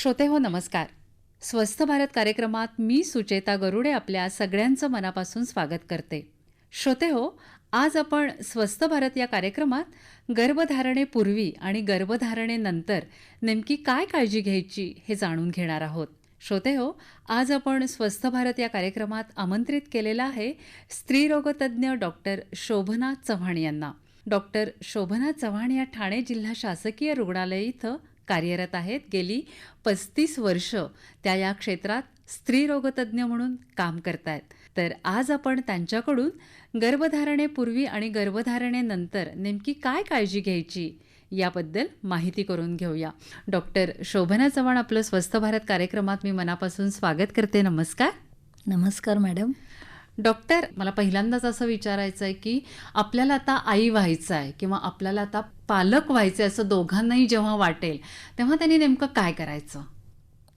श्रोते हो नमस्कार. स्वस्थ भारत कार्यक्रमात मी सुचेता गरुडे आपल्या सगळ्यांचं मनापासून स्वागत करते. श्रोते हो आज आपण स्वस्थ भारत या कार्यक्रमात गर्भधारणेपूर्वी आणि गर्भधारणेनंतर नेमकी काय काळजी घ्यायची हे जाणून घेणार आहोत. श्रोते हो आज आपण स्वस्थ भारत या कार्यक्रमात आमंत्रित केलेला आहे स्त्रीरोगतज्ञ डॉक्टर शोभना चव्हाण यांना. डॉक्टर शोभना चव्हाण या ठाणे जिल्हा शासकीय रुग्णालय इथं कार्यरत आहेत. गेली पस्तीस वर्ष त्या या क्षेत्रात स्त्रीरोगतज्ञ म्हणून काम करतायत. तर आज आपण त्यांच्याकडून गर्भधारणेपूर्वी आणि गर्भधारणेनंतर नेमकी काय काळजी घ्यायची याबद्दल माहिती करून घेऊया. डॉक्टर शोभना चव्हाण आपलं स्वस्थ भारत कार्यक्रमात मी मनापासून स्वागत करते. नमस्कार. नमस्कार मॅडम. डॉक्टर मला पहिल्यांदाच असं विचारायचं आहे की आपल्याला आता आई व्हायचं आहे किंवा आपल्याला आता पालक व्हायचं आहे असं दोघांनाही जेव्हा वाटेल तेव्हा त्यांनी नेमकं काय करायचं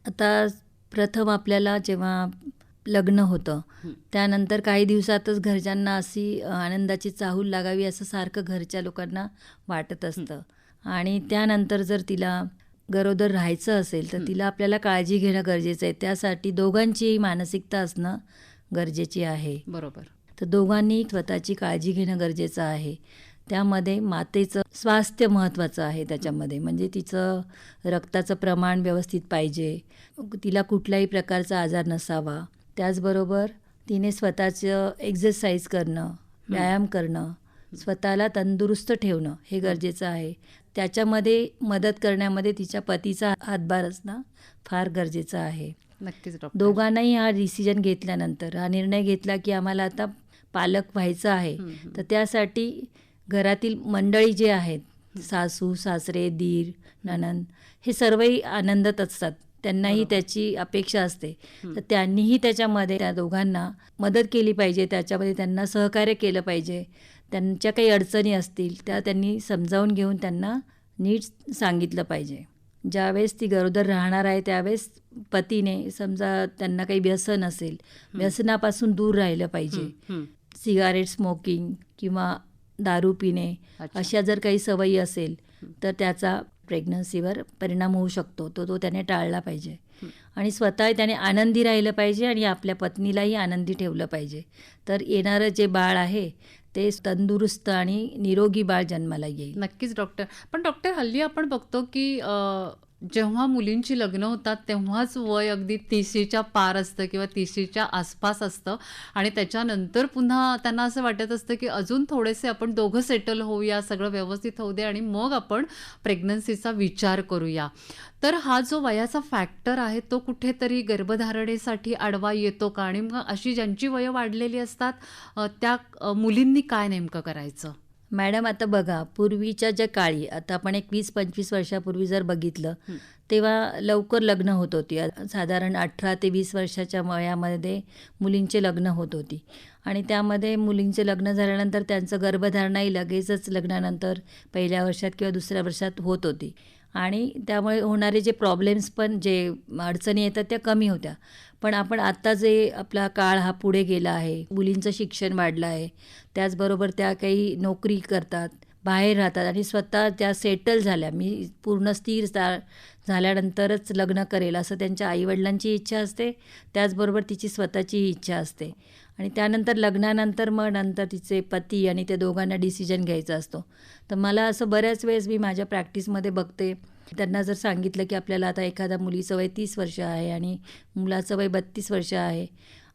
आता प्रथम आपल्याला जेव्हा लग्न होतं. त्यानंतर काही दिवसातच घरच्यांना अशी आनंदाची चाहूल लागावी असं सारखं घरच्या लोकांना वाटत असतं आणि त्यानंतर जर तिला गरोदर राहायचं असेल तर. तिला आपल्याला काळजी घेणं गरजेचं आहे त्यासाठी दोघांचीही मानसिकता असणं गरजेची आहे. बरोबर. तर दोघांनी स्वतःची काळजी घेणं गरजेचं आहे. त्यामध्ये मातेचं स्वास्थ्य महत्त्वाचं आहे त्याच्यामध्ये. म्हणजे तिचं रक्ताचं प्रमाण व्यवस्थित पाहिजे. तिला कुठल्याही प्रकारचा आजार नसावा. त्याचबरोबर तिने स्वतःचं एक्झरसाईज करणं व्यायाम करणं स्वतःला तंदुरुस्त ठेवणं हे गरजेचं आहे. त्याच्यामध्ये मदत करण्यामध्ये तिच्या पतीचा हातभार असणं फार गरजेचं आहे. नक्कीच डॉक्टर दोघांनाही हा डिसिजन घेतल्यानंतर हा निर्णय घेतला की आम्हाला आता पालक व्हायचं आहे. तर त्यासाठी घरातील मंडळी जे आहेत सासू सासरे दीर नणंद हे सर्वही आनंदात असतात त्यांनाही. त्याची अपेक्षा असते. तर त्यांनीही त्याच्यामध्ये त्या दोघांना मदत केली पाहिजे त्याच्यामध्ये त्यांना सहकार्य केलं पाहिजे त्यांच्या काही अडचणी असतील त्या त्यांनी समजावून घेऊन त्यांना नीट सांगितलं पाहिजे ज्यावेळेस ती गरोदर राहणार आहे त्यावेळेस पतीने समजा त्यांना काही व्यसन असेल व्यसनापासून दूर राहिलं पाहिजे. सिगारेट स्मोकिंग किंवा दारू पिणे. अशा जर काही सवयी असेल. तर त्याचा प्रेग्नन्सीवर परिणाम होऊ शकतो तो तो त्याने टाळला पाहिजे. आणि स्वतः त्याने आनंदी राहिलं पाहिजे आणि आपल्या पत्नीलाही आनंदी ठेवलं पाहिजे तर येणारं जे बाळ आहे ते तंदुरुस्त आणि निरोगी बाळ जन्माला येईल. नक्कीच डॉक्टर पण डॉक्टर हल्ली आपण बघतो की जेव्हा मुलींची लग्न होतात तेव्हाच वय अगदी तिशीच्या पार असतं किंवा तिशीच्या आसपास असतं. आणि त्याच्यानंतर पुन्हा त्यांना असं वाटत असतं की अजून थोडेसे आपण दोघं सेटल होऊया सगळं व्यवस्थित होऊ दे आणि मग आपण प्रेग्नन्सीचा विचार करूया. तर हा जो वयाचा फॅक्टर आहे तो कुठेतरी गर्भधारणेसाठी आडवा येतो का? आणि मग अशी ज्यांची वयं वाढलेली असतात त्या मुलींनी काय नेमकं करायचं? मॅडम आता बघा पूर्वीच्या ज्या काळी आता आपण एक वीस पंचवीस वर्षापूर्वी जर बघितलं. तेव्हा लवकर लग्न होत होती. साधारण अठरा ते वीस वर्षाच्या वयामध्ये मुलींचे लग्न होत होती. आणि त्यामध्ये मुलींचे लग्न झाल्यानंतर त्यांचं गर्भधारणाही लगेचच लग्नानंतर पहिल्या वर्षात किंवा दुसऱ्या वर्षात होत होती. आणि त्यामुळे होणारे जे प्रॉब्लेम्स पण जे अडचणी येतात त्या कमी होत्या. पण आपण आत्ता जे आपला काळ हा पुढे गेला आहे मुलींचं शिक्षण वाढलं आहे त्याचबरोबर त्या काही नोकरी करतात बाहेर राहतात आणि स्वतः त्या सेटल झाल्या. मी पूर्ण स्थिर झाल्यानंतरच लग्न करेल असं त्यांच्या आईवडिलांची इच्छा असते त्याचबरोबर तिची स्वतःचीही इच्छा असते. आणि त्यानंतर लग्नानंतर मग नंतर तिचे पती आणि त्या दोघांना डिसिजन घ्यायचा असतो. तर मला असं बऱ्याच वेळेस मी माझ्या प्रॅक्टिसमध्ये बघते त्यांना जर सांगितलं की आपल्याला आता एखाद्या मुलीचं वय तीस वर्ष आहे आणि मुलाचं वय बत्तीस वर्ष आहे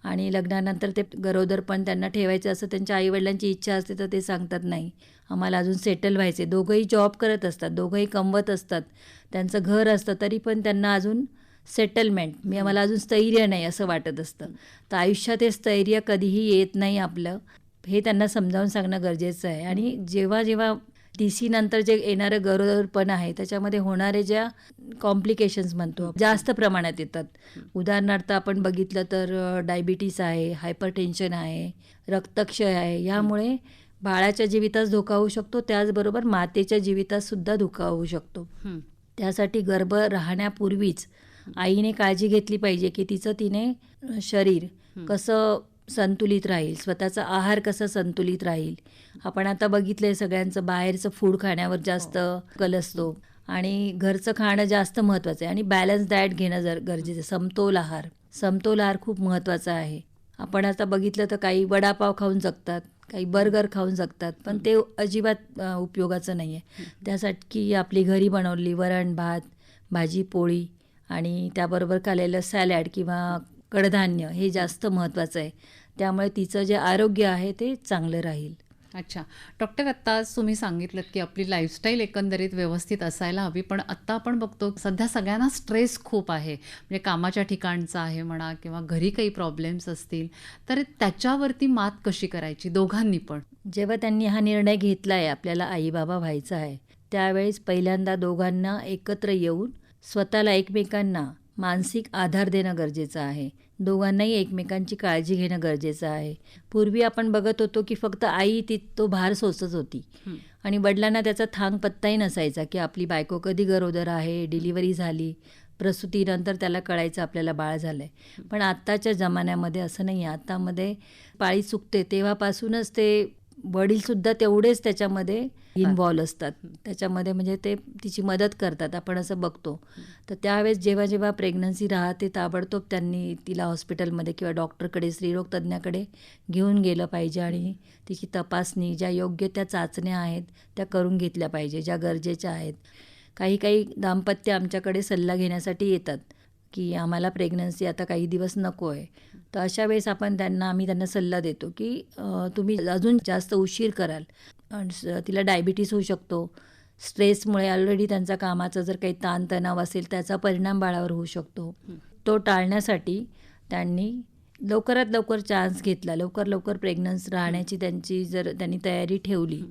आणि लग्नानंतर ते गरोदर पण त्यांना ठेवायचं असं त्यांच्या आईवडिलांची इच्छा असते तर ते सांगतात नाही. आम्हाला अजून सेटल व्हायचे दोघंही जॉब करत असतात दोघंही कमवत असतात. त्यांचं घर असतं तरी पण त्यांना अजून सेटलमेंट मी आम्हाला अजून स्थैर्य नाही असं वाटत असतं. तर आयुष्यात हे स्थैर्य कधीही येत नाही आपलं. हे त्यांना समजावून सांगणं गरजेचं आहे. आणि जेव्हा जेव्हा टी सी नंतर जे येणारं गरोदरपण आहे त्याच्यामध्ये होणारे ज्या कॉम्प्लिकेशन्स म्हणतो जास्त प्रमाणात येतात उदाहरणार्थ आपण बघितलं तर डायबिटीस आहे हायपर टेन्शन आहे रक्तक्षय आहे यामुळे बाळाच्या जीवितास धोका होऊ शकतो त्याचबरोबर मातेच्या जीवितास सुद्धा धोका होऊ शकतो. त्यासाठी गर्भ राहण्यापूर्वीच आईने काळजी घेतली पाहिजे की तिचं तिने शरीर. कसं संतुलित राहील. स्वतःचा आहार कसा संतुलित राहील? आपण आता बघितलंय सगळ्यांचं बाहेरचं फूड खाण्यावर जास्त कल असतो. आणि घरचं खाणं जास्त महत्त्वाचं आहे. आणि बॅलन्स डाएट घेणं जर गरजेचं आहे. समतोल आहार. समतोल आहार खूप महत्त्वाचा आहे. आपण आता बघितलं तर काही वडापाव खाऊन जगतात काही बर्गर खाऊन जगतात पण ते अजिबात उपयोगाचं नाही आहे त्यासाठी आपली घरी बनवलेली वरण भात भाजी पोळी आणि त्याबरोबर खाल्लेलं सॅलॅड किंवा कडधान्य हे जास्त महत्त्वाचं आहे. त्यामुळे तिचं जे आरोग्य आहे ते चांगलं राहील. अच्छा. डॉक्टर आत्ता तुम्ही सांगितलं की आपली लाईफस्टाईल एकंदरीत व्यवस्थित असायला हवी पण आत्ता आपण बघतो सध्या सगळ्यांना स्ट्रेस खूप आहे. म्हणजे कामाच्या ठिकाणचा आहे म्हणा किंवा घरी काही प्रॉब्लेम्स असतील तर त्याच्यावरती मात कशी करायची? दोघांनी पण. जेव्हा त्यांनी हा निर्णय घेतला आहे आपल्याला आई बाबा व्हायचा आहे त्यावेळेस पहिल्यांदा दोघांना एकत्र येऊन स्वतःला एकमेकांना मानसिक आधार देणं गरजेचं आहे. दोघांनाही एकमेकांची काळजी घेणं गरजेचं आहे. पूर्वी आपण बघत होतो की फक्त आई ती तो भार सोसत होती. आणि वडिलांना त्याचा थांग पत्ताही नसायचा की आपली बायको कधी गरोदर आहे डिलिव्हरी झाली प्रसूतीनंतर त्याला कळायचं आपल्याला बाळ झालं आहे पण आत्ताच्या जमान्यामध्ये असं नाही आहे आत्तामध्ये पाळी चुकते. तेव्हापासूनच ते वडीलसुद्धा तेवढेच त्याच्यामध्ये इन्वॉल्व असतात. त्याच्यामध्ये म्हणजे ते तिची मदत करतात. आपण असं बघतो. तर त्यावेळेस जेव्हा जेव्हा प्रेग्नन्सी राहते ताबडतोब त्यांनी तिला हॉस्पिटलमध्ये किंवा डॉक्टरकडे स्त्रीरोग तज्ज्ञाकडे घेऊन गेलं पाहिजे आणि तिची तपासणी ज्या योग्य त्या चाचण्या आहेत त्या करून घेतल्या पाहिजे ज्या गरजेच्या आहेत. काही काही दाम्पत्य आमच्याकडे सल्ला घेण्यासाठी येतात. की आम्हाला प्रेग्नन्सी आता काही दिवस नको आहे तर अशा वेळेस आपण त्यांना आम्ही त्यांना सल्ला देतो की तुम्ही अजून जास्त उशीर कराल. तिला डायबिटीस होऊ शकतो. स्ट्रेसमुळे ऑलरेडी त्यांचा कामाचा जर काही ताणतणाव असेल त्याचा परिणाम बाळावर होऊ शकतो. तो टाळण्यासाठी त्यांनी लवकरात लवकर चान्स घेतला. लवकर लवकर प्रेग्नन्स राहण्याची त्यांची जर त्यांनी तयारी ठेवली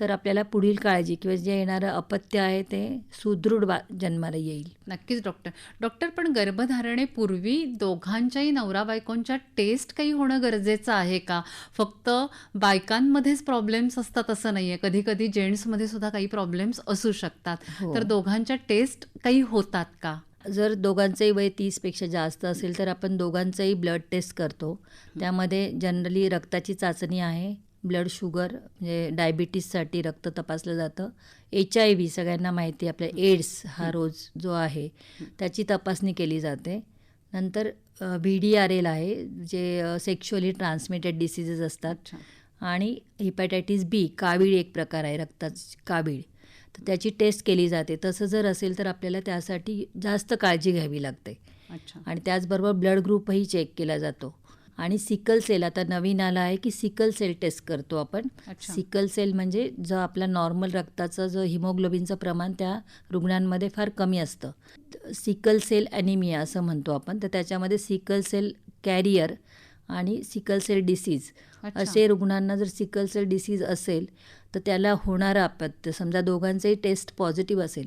तर आपल्याला पुढील काळजी किंवा जे येणारं अपत्य आहे ते सुदृढ बा जन्माला येईल. नक्कीच डॉक्टर डॉक्टर पण गर्भधारणेपूर्वी दोघांच्याही नवरा बायकोंच्या टेस्ट काही होणं गरजेचं आहे का? फक्त बायकांमध्येच प्रॉब्लेम्स असतात असं नाही आहे कधी कधी जेंट्समध्ये सुद्धा काही प्रॉब्लेम्स असू शकतात. हो. तर दोघांच्या टेस्ट काही होतात का? जर दोघांचंही वय तीसपेक्षा जास्त असेल तर आपण दोघांचंही ब्लड टेस्ट करतो. त्यामध्ये जनरली रक्ताची चाचणी आहे ब्लड शुगर म्हणजे डायबिटीससाठी रक्त तपासलं जातं. एच आय व्ही सगळ्यांना माहिती आहे. आपल्या एड्स हा रोज जो आहे त्याची तपासणी केली जाते. नंतर व्ही डी आर एल आहे जे सेक्शुअली ट्रान्समिटेड डिसीजेस असतात. आणि हिपॅटायटिस बी कावीळ एक प्रकार आहे रक्ताची कावीळ. तर त्याची टेस्ट केली जाते. तसं जर असेल तर आपल्याला त्यासाठी जास्त काळजी घ्यावी लागते. आणि त्याचबरोबर ब्लड ग्रुपही चेक केला जातो. आणि सिकल सेल आता नवीन आला आहे की सिकल सेल टेस्ट करतो आपण. सिकल सेल म्हणजे जो आपला नॉर्मल रक्ताचं जो हिमोग्लोबिनचं प्रमाण त्या रुग्णांमध्ये फार कमी असतं. सिकल सेल ॲनिमिया असं म्हणतो आपण. तर त्याच्यामध्ये सिकल सेल कॅरियर आणि सिकल सेल डिसीज. असे रुग्णांना जर सिकल सेल डिसीज असेल तर त्याला होणारं अपत्य समजा दोघांचंही टेस्ट पॉझिटिव्ह असेल.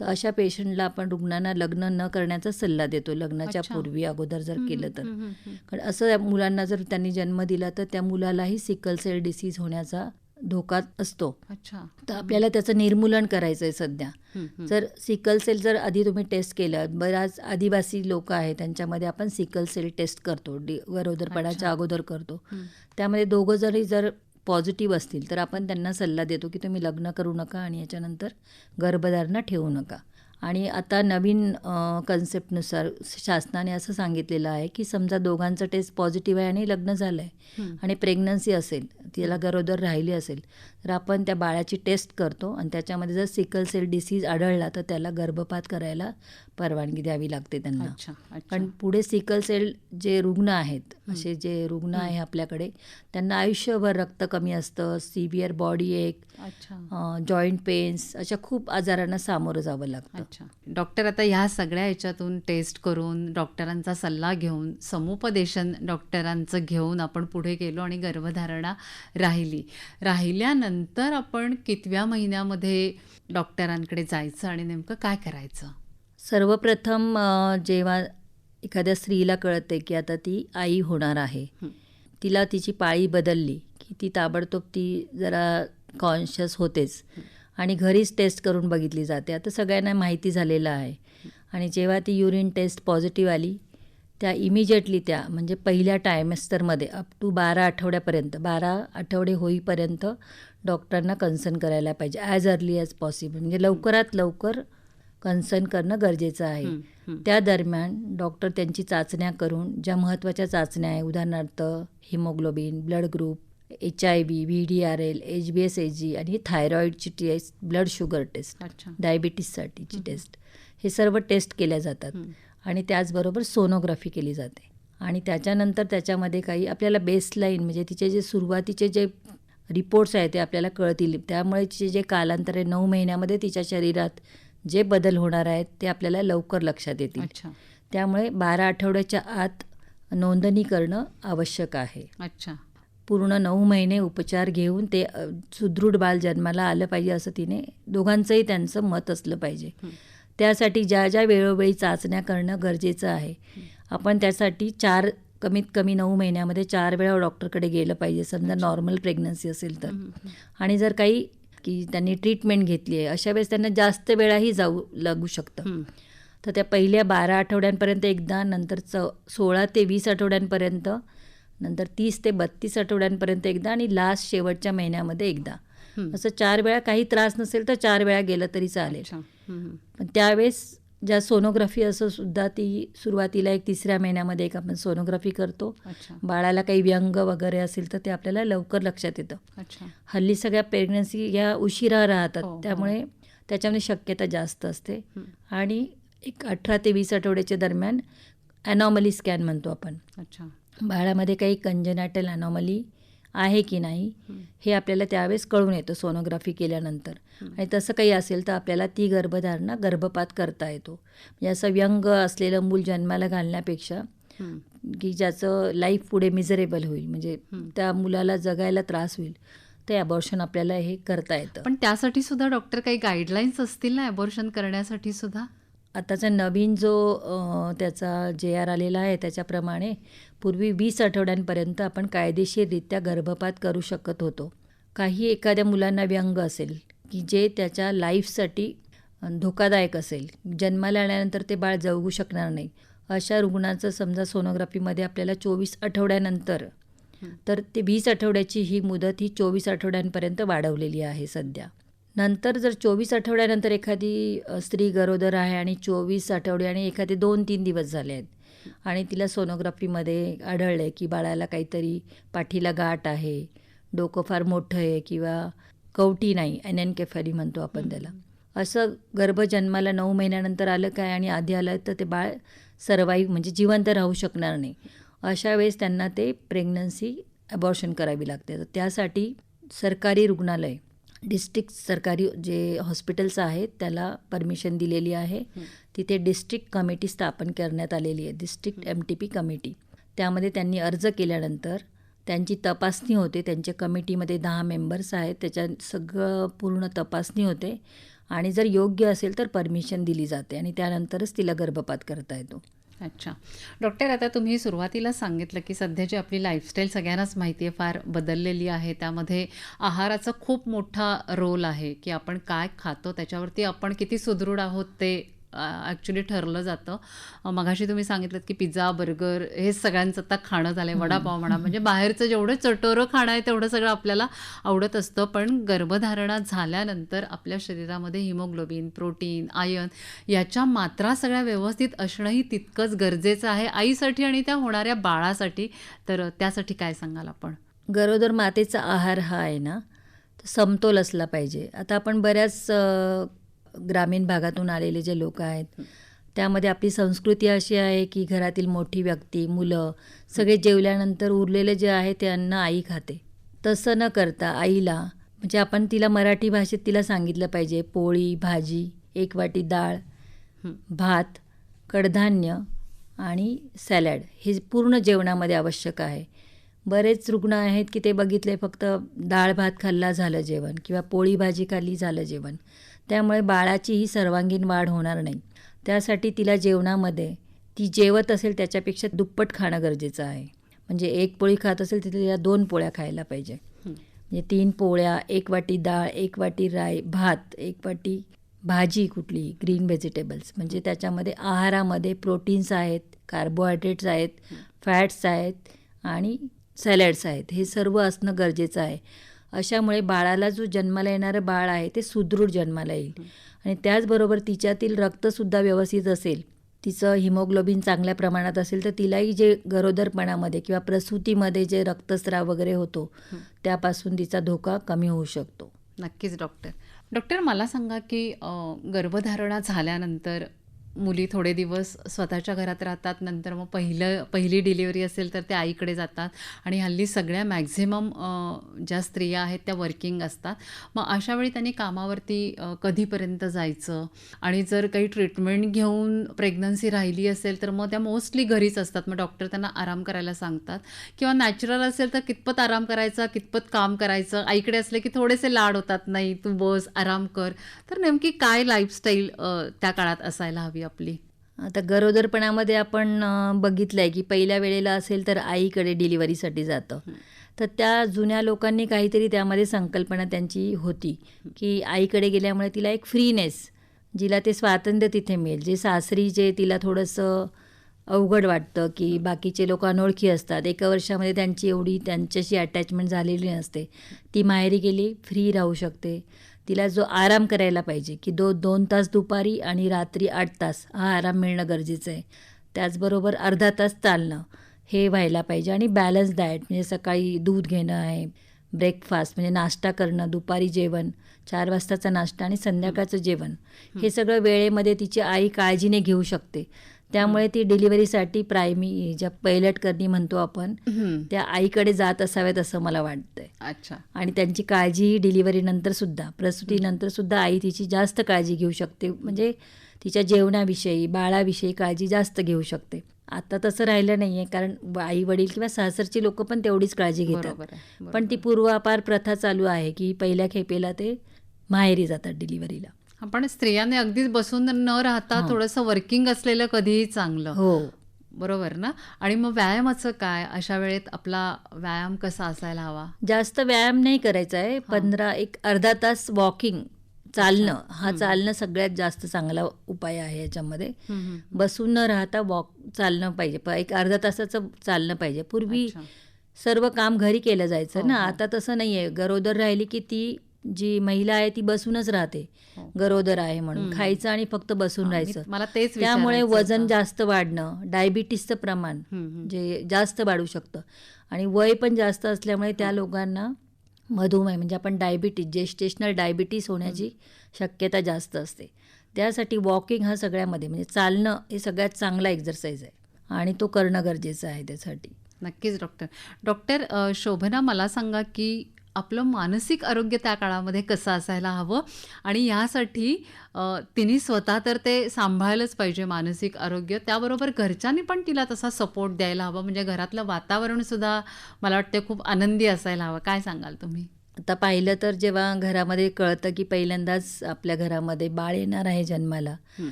तर अशा पेशंटला आपण रुग्णांना लग्न न करण्याचा सल्ला देतो लग्नाच्या. पूर्वी अगोदर जर केलं तर. कारण असं मुलांना जर त्यांनी जन्म दिला तर त्या मुलालाही सिकल सेल डिसीज होण्याचा धोका असतो अच्छा तर आपल्याला त्याचं निर्मूलन करायचं आहे सध्या. जर सिकल सेल जर आधी तुम्ही टेस्ट केलं बऱ्याच आदिवासी लोक आहेत त्यांच्यामध्ये आपण सिकल सेल टेस्ट करतो डि गरोदरपणाच्या. अगोदर करतो. त्यामध्ये दोघं जरी जर पॉझिटिव्ह असतील तर आपण त्यांना सल्ला देतो की तुम्ही लग्न करू नका आणि याच्यानंतर गर्भधारणा ठेवू नका आणि आता नवीन कन्सेप्टनुसार शासनाने असं सांगितलेलं आहे की समजा दोघांचं टेस्ट पॉझिटिव्ह आहे आणि लग्न झालं आहे. आणि प्रेग्नन्सी असेल तिला गरोदर राहिली असेल तर आपण त्या बाळाची टेस्ट करतो आणि त्याच्यामध्ये जर सिकल सेल डिसीज आढळला तर त्याला गर्भपात करायला परवानगी द्यावी लागते त्यांना. कारण पुढे सिकल सेल जे रुग्ण आहेत असे जे रुग्ण आहे आपल्याकडे त्यांना आयुष्यभर रक्त कमी असतं सिव्हिअर बॉडी एक अच्छा. जॉईंट पेन्स अशा खूप आजारांना सामोरं जावं लागतं. अच्छा. डॉक्टर आता ह्या सगळ्या ह्याच्यातून टेस्ट करून डॉक्टरांचा सल्ला घेऊन समुपदेशन डॉक्टरांचं घेऊन आपण पुढे गेलो आणि गर्भधारणा राहिली. राहिल्यानंतर आपण कितव्या महिन्यामध्ये डॉक्टरांकडे जायचं आणि नेमकं काय करायचं? सर्वप्रथम जेव्हा एखाद्या स्त्रीला कळते की आता ती आई होणार आहे. तिला तिची पाळी बदलली की ती ताबडतोब ती जरा कॉन्शियस होतेच. आणि घरीच टेस्ट करून बघितली जाते. आता सगळ्यांना माहिती झालेलं आहे. आणि जेव्हा ती युरिन टेस्ट पॉझिटिव्ह आली त्या इमिजिएटली त्या म्हणजे पहिल्या टायमेस्टरमध्ये अप टू बारा आठवड्यापर्यंत बारा आठवडे होईपर्यंत डॉक्टरांना कन्सर्न करायला पाहिजे ॲज अर्ली ॲज पॉसिबल म्हणजे लवकरात लवकर कन्सर्न करणं गरजेचं आहे. त्या दरम्यान डॉक्टर त्यांची चाचण्या करून ज्या महत्त्वाच्या चाचण्या आहे उदाहरणार्थ haemoglobin blood group H I V V D R L H B S H G आणि थायरॉईडची टेस्ट ब्लड शुगर टेस्ट अच्छा. डायबिटीससाठीची टेस्ट हे सर्व टेस्ट केल्या जातात. आणि त्याचबरोबर सोनोग्राफी केली जाते. आणि त्याच्यानंतर त्याच्यामध्ये काही आपल्याला बेसलाईन म्हणजे तिचे जे सुरुवातीचे जे रिपोर्ट्स आहेत ते आपल्याला कळतील. त्यामुळे तिचे जे कालांतरे नऊ महिन्यामध्ये तिच्या शरीरात जे बदल होणार आहेत ते आपल्याला लवकर लक्षात येतील. अच्छा. त्यामुळे बारा आठवड्याच्या आत नोंदणी करणं आवश्यक आहे. अच्छा. पूर्ण नऊ महिने उपचार घेऊन ते सुदृढ बाल जन्माला आलं पाहिजे असं तिने दोघांचंही त्यांचं मत असलं पाहिजे. त्यासाठी ज्या ज्या वेळोवेळी चाचण्या करणं गरजेचं आहे आपण त्यासाठी चार कमीत कमी नऊ महिन्यामध्ये चार वेळा डॉक्टरकडे गेलं पाहिजे. समजा नॉर्मल प्रेग्नन्सी असेल तर. आणि जर काही की त्यांनी ट्रीटमेंट घेतली आहे अशा वेळेस त्यांना जास्त वेळाही जाऊ लागू शकतं. तर त्या पहिल्या बारा आठवड्यांपर्यंत एकदा नंतर च सोळा ते वीस आठवड्यांपर्यंत नंतर तीस ते बत्तीस आठवड्यांपर्यंत एकदा आणि लास्ट शेवटच्या महिन्यामध्ये एकदा. असं चार वेळा काही त्रास नसेल तर चार वेळा गेलं तरी चालेल. पण त्यावेळेस ज्या सोनोग्राफी असं सुद्धा ती सुरुवातीला एक तिसऱ्या महिन्यामध्ये एक आपण सोनोग्राफी करतो. बाळाला काही व्यंग वगैरे असेल तर ते आपल्याला लवकर लक्षात येतं. हल्ली सगळ्या प्रेग्नन्सी या उशिरा राहतात. हो, हो. त्यामुळे त्याच्यामध्ये शक्यता जास्त असते. आणि एक अठरा ते वीस आठवड्याच्या दरम्यान ॲनॉमली स्कॅन म्हणतो आपण. अच्छा. बाळामध्ये काही कंजनॅटल ॲनॉमली आहे की नाही हे आपल्याला त्यावेळेस कळून येतं सोनोग्राफी केल्यानंतर. आणि तसं काही असेल तर आपल्याला ती गर्भधारणा गर्भपात करता येतो. म्हणजे असं व्यंग असलेलं मूल जन्माला घालण्यापेक्षा की ज्याचं लाईफ पुढे मिझरेबल होईल म्हणजे त्या मुलाला जगायला त्रास होईल ते अबॉर्शन आपल्याला हे करता येतं. पण त्यासाठी सुद्धा डॉक्टर काही गाईडलाईन्स असतील ना अबॉर्शन करण्यासाठी सुद्धा? आताचा नवीन जो त्याचा जे आर आलेला आहे त्याच्याप्रमाणे पूर्वी वीस आठवड्यांपर्यंत आपण कायदेशीररित्या गर्भपात करू शकत होतो. काही एखाद्या मुलांना व्यंग असेल की जे त्याच्या लाईफसाठी धोकादायक असेल जन्माला आल्यानंतर ते बाळ जगू शकणार नाही. अशा रुग्णाचं समजा सोनोग्राफीमध्ये आपल्याला चोवीस आठवड्यानंतर. तर ते वीस आठवड्याची ही मुदत ही चोवीस आठवड्यांपर्यंत वाढवलेली आहे सध्या. नंतर जर चोवीस आठवड्यानंतर एखादी स्त्री गरोदर आहे आणि चोवीस आठवडे आणि एखादे दोन तीन दिवस झाले आहेत आणि तिला सोनोग्राफीमध्ये आढळलं आहे की बाळाला काहीतरी पाठीला गाठ आहे डोकं फार मोठं आहे किंवा कवटी नाही ॲनॅनकेफॅली म्हणतो आपण त्याला. असं गर्भ जन्माला नऊ महिन्यानंतर आलं काय आणि आधी आलं तर ते बाळ सर्वाईव्ह म्हणजे जिवंत राहू शकणार नाही. अशा वेळेस त्यांना ते प्रेग्नन्सी अबॉर्शन करावी लागते. तर त्यासाठी सरकारी रुग्णालय डिस्ट्रिक्ट सरकारी जे हॉस्पिटल्स आहेत त्याला परमिशन दिलेली आहे. तिथे डिस्ट्रिक्ट कमिटी स्थापन करण्यात आलेली आहे. District M T P committee त्यामध्ये त्यांनी अर्ज केल्यानंतर त्यांची तपासणी होते. त्यांच्या कमिटीमध्ये दहा मेंबर्स आहेत. त्याच्या सगळं पूर्ण तपासणी होते. आणि जर योग्य असेल तर परमिशन दिली जाते आणि त्यानंतरच तिला गर्भपात करता येतो. अच्छा. डॉक्टर आता तुम्ही सुरुवातीला सांगितलं की सध्याची आपली लाईफस्टाईल सगळ्यांनाच माहिती आहे फार बदललेली आहे. त्यामध्ये आहाराचा खूप मोठा रोल आहे. की आपण काय खातो त्याच्यावरती आपण किती सुदृढ आहोत ते ॲक्च्युली ठरलं जातं. मगाशी तुम्ही सांगितलं की पिझ्झा बर्गर हे सगळ्यांचं आता खाणं झालं आहे वडापाव म्हणा. म्हणजे बाहेरचं जेवढं चटोरं खाणं आहे तेवढं सगळं आपल्याला आवडत असतं. पण गर्भधारणा झाल्यानंतर आपल्या शरीरामध्ये हिमोग्लोबिन प्रोटीन आयर्न याच्या मात्रा सगळ्या व्यवस्थित असणंही तितकंच गरजेचं आहे आईसाठी आणि त्या होणाऱ्या बाळासाठी. तर त्यासाठी काय सांगाल आपण? गरोदर मातेचा आहार हा आहे ना तो समतोल असला पाहिजे. आता आपण बऱ्याच ग्रामीण भागातून आलेले जे लोक आहेत त्यामध्ये आपली संस्कृती अशी आहे की घरातील मोठी व्यक्ती मुलं सगळे जेवल्यानंतर उरलेले जे आहे ते अन्न आई खाते. तसं न करता आईला म्हणजे आपण तिला मराठी भाषेत तिला सांगितलं पाहिजे पोळी भाजी एक वाटी डाळ भात कडधान्य आणि सॅलड. हे पूर्ण जेवणामध्ये आवश्यक आहे. बरेच रुग्ण आहेत की ते बघितले फक्त डाळ भात खाल्ला झालं जेवण किंवा पोळी भाजी खाल्ली झालं जेवण. त्यामुळे बाळाची ही सर्वांगीण वाढ होणार नाही. त्यासाठी तिला जेवणामध्ये ती जेवत असेल त्याच्यापेक्षा दुप्पट खाणं गरजेचं आहे. म्हणजे एक पोळी खात असेल तर तिला दोन पोळ्या खायला पाहिजे. म्हणजे तीन पोळ्या एक वाटी डाळ एक वाटी राय भात एक वाटी भाजी कुठली ग्रीन व्हेजिटेबल्स. म्हणजे त्याच्यामध्ये आहारामध्ये प्रोटीन्स आहेत कार्बोहायड्रेट्स आहेत फॅट्स आहेत आणि सॅलड्स आहेत. हे सर्व असणं गरजेचं आहे. अशामुळे बाळाला जो जन्माला येणारं बाळ आहे ते सुदृढ जन्माला येईल. आणि त्याचबरोबर तिच्यातील रक्तसुद्धा व्यवस्थित असेल तिचं हिमोग्लोबिन चांगल्या प्रमाणात असेल तर तिलाही जे गरोदरपणामध्ये किंवा प्रसूतीमध्ये जे रक्तस्राव वगैरे होतो. त्यापासून तिचा धोका कमी होऊ शकतो. नक्कीच डॉक्टर. डॉक्टर मला सांगा की गर्भधारणा झाल्यानंतर मुली थोडे दिवस स्वतःच्या घरात राहतात नंतर मग पहिलं पहिली डिलिव्हरी असेल तर त्या आईकडे जातात. आणि हल्ली सगळ्या मॅक्झिमम ज्या स्त्रिया आहेत त्या वर्किंग असतात. मग अशा वेळी त्यांनी कामावरती कधीपर्यंत जायचं? आणि जर काही ट्रीटमेंट घेऊन प्रेग्नन्सी राहिली असेल तर मग त्या मोस्टली घरीच असतात. मग डॉक्टर त्यांना आराम करायला सांगतात. किंवा नॅचरल असेल तर कितपत आराम करायचा कितपत काम करायचं? आईकडे असले की थोडेसे लाड होतात. नाही तू बस आराम कर. तर नेमकी काय लाईफस्टाईल त्या काळात असायला हवी? आपली. आता गरोदरपणामध्ये आपण बघितलं आहे की पहिल्या वेळेला असेल तर आईकडे डिलिव्हरीसाठी जातं. तर त्या जुन्या लोकांनी काहीतरी त्यामध्ये संकल्पना त्यांची होती की आईकडे गेल्यामुळे तिला एक फ्रीनेस जिला ते स्वातंत्र्य तिथे मिळेल. जे सासरी जे तिला थोडंसं अवघड वाटतं की बाकीचे लोक अनोळखी असतात. एका वर्षामध्ये त्यांची एवढी त्यांच्याशी अटॅचमेंट झालेली नसते. ती माहेरी गेली फ्री राहू शकते. तिला जो आराम करायला पाहिजे की दो दोन तास दुपारी आणि रात्री आठ तास हा आराम मिळणं गरजेचं आहे. त्याचबरोबर अर्धा तास चालणं हे व्हायला पाहिजे. आणि बॅलन्स डाएट म्हणजे सकाळी दूध घेणं आहे ब्रेकफास्ट म्हणजे नाश्ता करणं दुपारी जेवण चार वाजताचा नाश्ता आणि संध्याकाळचं जेवण. हे सगळं वेळेमध्ये तिची आई काळजीने घेऊ शकते. त्यामुळे ती डिलिव्हरीसाठी प्रायमी ज्या पैलट करणी म्हणतो आपण त्या आईकडे जात असाव्यात असं मला वाटतंय. अच्छा. आणि त्यांची काळजी ही डिलिव्हरीनंतर सुद्धा प्रसूतीनंतर सुद्धा आई तिची जास्त काळजी घेऊ शकते. म्हणजे तिच्या जेवणाविषयी बाळाविषयी काळजी जास्त घेऊ शकते. आता तसं राहिलं नाही आहे कारण आई वडील किंवा सासरची लोक पण तेवढीच काळजी घेतात. पण ती पूर्वापार प्रथा चालू आहे की पहिल्या खेपेला ते माहेरी जातात डिलिव्हरीला. आपण स्त्रियांनी अगदीच बसून न राहता हां. थोडंसं वर्किंग असलेलं कधीही चांगलं. हो. बरोबर ना? आणि मग व्यायामाचं काय? अशा वेळेत आपला व्यायाम कसा असायला हवा? जास्त व्यायाम नाही करायचा आहे. पंधरा एक अर्धा तास वॉकिंग चालणं हा हं. चालणं सगळ्यात जास्त चांगला उपाय आहे याच्यामध्ये. बसून न राहता वॉक चालणं पाहिजे. एक अर्धा तासाचं चालणं पाहिजे. पूर्वी. सर्व काम घरी केलं जायचं हो, ना? हो. आता तसं नाही आहे गरोदर राहिली की ती जी महिला आहे ती बसूनच राहते. हो. गरोदर आहे म्हणून. खायचं आणि फक्त बसून राहायचं. मला तेच त्यामुळे वजन. जास्त वाढणं डायबिटीसचं प्रमाण. जे जास्त वाढू शकतं. आणि वय पण जास्त असल्यामुळे त्या लोकांना मधुमेह म्हणजे आपण डायबिटीज जेस्टेशनल डायबिटीस होण्याची शक्यता जास्त असते. त्यासाठी वॉकिंग हा सगळ्यामध्ये म्हणजे चालणं हे सगळ्यात चांगला एक्झरसाईज आहे. आणि तो करणं गरजेचं आहे त्यासाठी. नक्कीच डॉक्टर डॉक्टर शोभना मला सांगा की आपलं मानसिक आरोग्य त्या काळामध्ये कसं असायला हवं? आणि यासाठी तिने स्वतः तर ते सांभाळलंच पाहिजे मानसिक आरोग्य. त्याबरोबर घरच्यांनी पण तिला तसा सपोर्ट द्यायला हवा. म्हणजे घरातलं वातावरणसुद्धा मला वाटते खूप आनंदी असायला हवं. काय सांगाल तुम्ही? आता पाहिलं तर जेव्हा घरामध्ये कळतं की पहिल्यांदाच आपल्या घरामध्ये बाळ येणार आहे जन्माला.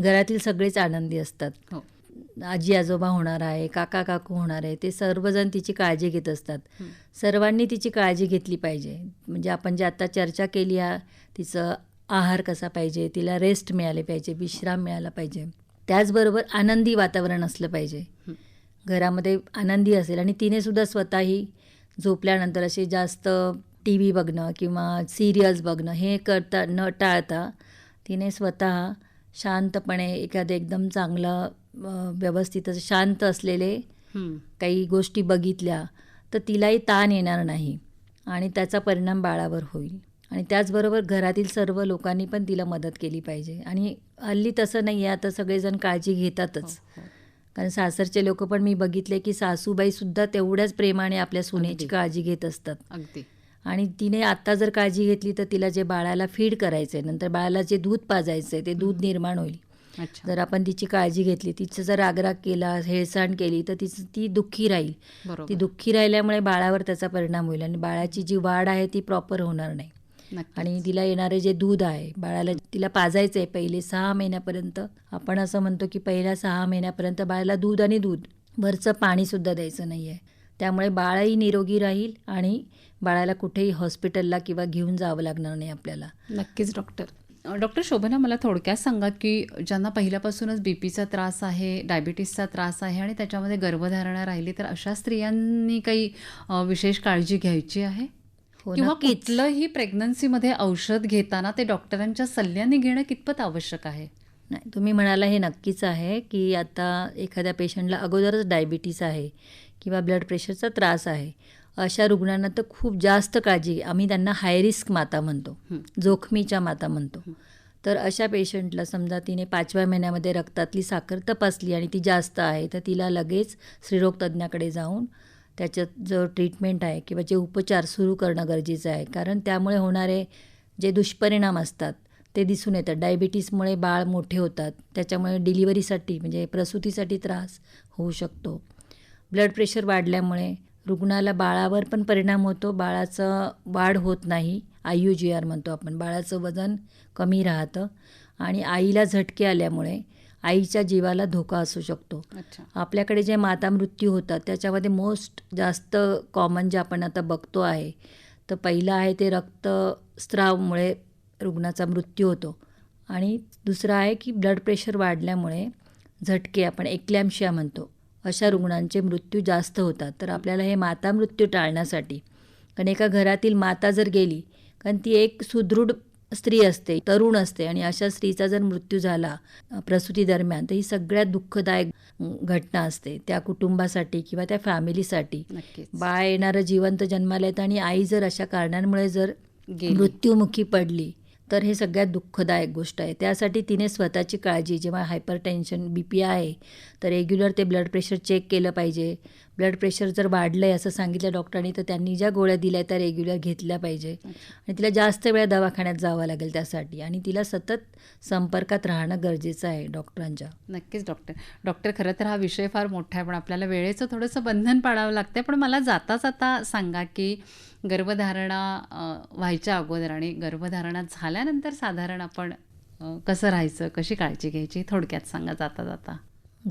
घरातील सगळेच आनंदी असतात. हो. आजी आजोबा होणार आहे काका काकू होणार आहे ते सर्वजण तिची काळजी घेत असतात. सर्वांनी तिची काळजी घेतली पाहिजे म्हणजे आपण जे आता चर्चा केली आहे तिचं आहार कसा पाहिजे तिला रेस्ट मिळाले पाहिजे विश्राम मिळाला पाहिजे त्याचबरोबर आनंदी वातावरण असलं पाहिजे. घरामध्ये आनंदी असेल आणि तिने सुद्धा स्वतःही झोपल्यानंतर असे जास्त टी व्ही बघणं किंवा सिरियल्स बघणं हे करता न टाळता तिने स्वतः शांतपणे एखादं एकदम चांगलं व्यवस्थित शांत असलेले. काही गोष्टी बघितल्या तर तिलाही ताण येणार नाही आणि त्याचा परिणाम बाळावर होईल. आणि त्याचबरोबर घरातील सर्व लोकांनी पण तिला मदत केली पाहिजे. आणि हल्ली तसं नाही आहे आता सगळेजण काळजी घेतातच. हो, हो. कारण सासरचे लोक पण मी बघितले की सासूबाईसुद्धा तेवढ्याच प्रेमाने आपल्या सुनेची. काळजी घेत असतात. अगदी. आणि तिने आत्ता जर काळजी घेतली तर तिला जे बाळाला फीड करायचं आहे नंतर बाळाला जे दूध पाजायचं आहे ते दूध निर्माण होईल. जर आपण तिची काळजी घेतली तिचं जर रागराग केला हेळसांड केली तर तिचं ती दुःखी राहील. ती दुःखी राहिल्यामुळे बाळावर त्याचा परिणाम होईल आणि बाळाची जी वाढ आहे ती प्रॉपर होणार नाही. आणि तिला येणारे जे दूध आहे बाळाला तिला पाजायचं आहे पहिले सहा महिन्यापर्यंत. आपण असं म्हणतो की पहिल्या सहा महिन्यापर्यंत बाळाला दूध आणि दूध वरचं पाणीसुद्धा द्यायचं नाही आहे त्यामुळे बाळही निरोगी राहील आणि बाळाला कुठेही हॉस्पिटलला किंवा घेऊन जावं लागणार नाही आपल्याला. नक्कीच डॉक्टर डॉक्टर शोभना मला थोडक्यात सांगा की ज्यांना पहिल्यापासूनच बी पीचा त्रास आहे डायबिटीसचा त्रास आहे आणि त्याच्यामध्ये गर्भधारणा राहिली तर अशा स्त्रियांनी काही विशेष काळजी घ्यायची आहे? हो किंवा कुठलंही प्रेग्नन्सीमध्ये औषध घेताना ते डॉक्टरांच्या सल्ल्याने घेणं कितपत आवश्यक आहे? नाही तुम्ही म्हणाला हे नक्कीच आहे की आता एखाद्या पेशंटला अगोदरच डायबिटीस आहे किंवा ब्लड प्रेशरचा त्रास आहे. अशा रुग्णांना तर खूप जास्त काळजी आम्ही त्यांना हाय रिस्क माता म्हणतो. जोखमीच्या माता म्हणतो. तर अशा पेशंटला समजा तिने पाचव्या महिन्यामध्ये रक्तातली साखर तपासली आणि ती जास्त आहे तर तिला लगेच स्त्रीरोग तज्ज्ञाकडे जाऊन त्याच्यात जो ट्रीटमेंट आहे किंवा जे उपचार सुरू करणं गरजेचं आहे. कारण त्यामुळे होणारे जे दुष्परिणाम असतात ते दिसून येतात. डायबिटीसमुळे बाळ मोठे होतात. त्याच्यामुळे डिलिव्हरीसाठी म्हणजे प्रसूतीसाठी त्रास होऊ शकतो. ब्लड प्रेशर वाढल्यामुळे रुग्णाला बाळावर पण परिणाम होतो. बाळाचं वाढ होत नाही. आय यू जी आर म्हणतो आपण. बाळाचं वजन कमी राहतं आणि आईला झटके आल्यामुळे आईच्या जीवाला धोका असू शकतो. आपल्याकडे जे माता मृत्यू होतात त्याच्यामध्ये मोस्ट जास्त कॉमन जे आपण आता बघतो आहे तर पहिलं आहे ते रक्तस्रावमुळे रुग्णाचा मृत्यू होतो. आणि दुसरं आहे की ब्लड प्रेशर वाढल्यामुळे झटके आपण एक्लॅम्शिया म्हणतो. अशा रुग्णांचे मृत्यू जास्त होतात. तर आपल्याला हे माता मृत्यू टाळण्यासाठी कारण एका घरातील माता जर गेली कारण ती एक सुदृढ स्त्री असते तरुण असते आणि अशा स्त्रीचा जर मृत्यू झाला प्रसूती दरम्यान तर ही सगळ्यात दुःखदायक घटना असते. त्या कुटुंबासाठी किंवा त्या फॅमिलीसाठी. बाळ येणारं जिवंत जन्माला येतं आणि आई जर अशा कारणांमुळे जर. मृत्युमुखी पडली तर हे सगळ्यात दुःखदायक गोष्ट आहे. त्यासाठी तिने स्वतःची काळजी जेव्हा हायपर टेन्शन बी पी आहे तर रेग्युलर ते ब्लड प्रेशर चेक केलं पाहिजे. ब्लड प्रेशर जर वाढलं आहे असं सांगितलं डॉक्टरांनी तर त्यांनी ज्या गोळ्या दिल्या त्या रेग्युलर घेतल्या पाहिजे. आणि तिला जास्त वेळा दवाखान्यात जावं लागेल त्यासाठी. आणि तिला सतत संपर्कात राहणं गरजेचं आहे डॉक्टरांच्या नक्कीच डॉक्टर डॉक्टर खरं तर हा विषय फार मोठा आहे पण आपल्याला वेळेचं थोडंसं बंधन पाडावं लागतं पण मला जाता जाता सांगा की गर्भधारणा व्हायच्या अगोदर आणि गर्भधारणा झाल्यानंतर साधारण आपण कसं राहायचं कशी काळजी घ्यायची थोडक्यात सांगा जाता जाता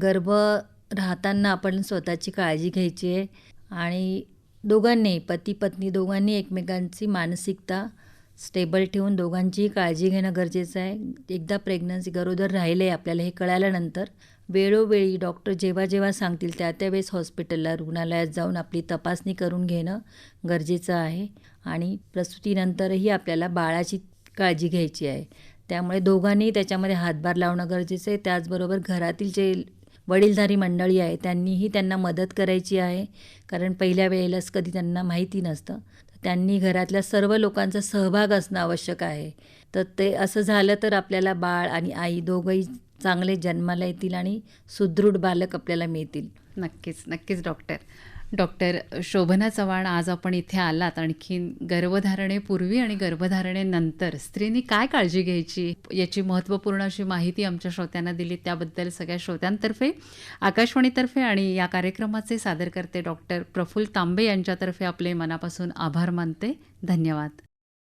गर्भ राहताना आपण स्वतःची काळजी घ्यायची आहे. आणि दोघांनी पती पत्नी दोघांनी एकमेकांची मानसिकता स्टेबल ठेवून दोघांचीही काळजी घेणं गरजेचं आहे. एकदा प्रेग्नन्सी गरोदर राहिले आपल्याला हे कळाल्यानंतर वेळोवेळी डॉक्टर जेव्हा जेव्हा सांगतील त्या त्यावेळेस हॉस्पिटलला रुग्णालयात जाऊन आपली तपासणी करून घेणं गरजेचं आहे. आणि प्रसूतीनंतरही आपल्याला बाळाची काळजी घ्यायची आहे. त्यामुळे दोघांनी त्याच्यामध्ये हातभार लावणं गरजेचं आहे. त्याचबरोबर घरातील जे वडीलधारी मंडळी आहे त्यांनीही त्यांना मदत करायची आहे. कारण पहिल्या वेळेलाच कधी त्यांना माहिती नसतं. तर त्यांनी घरातल्या सर्व लोकांचा सहभाग असणं आवश्यक आहे. तर ते असं झालं तर आपल्याला बाळ आणि आई दोघंही चांगले जन्माला येतील आणि सुदृढ बालक आपल्याला मिळतील. नक्कीच नक्कीच डॉक्टर. डॉक्टर शोभना चव्हाण आज आपण इथे आलात. आणखीन गर्भधारणेपूर्वी आणि गर्भधारणेनंतर स्त्रीनी काय काळजी घ्यायची? याची महत्त्वपूर्ण अशी माहिती आमच्या श्रोत्यांना दिली. त्याबद्दल सगळ्या श्रोत्यांतर्फे आकाशवाणीतर्फे आणि या कार्यक्रमाचे सादरकर्ते डॉक्टर प्रफुल्ल तांबे यांच्यातर्फे आपले मनापासून आभार मानते. धन्यवाद.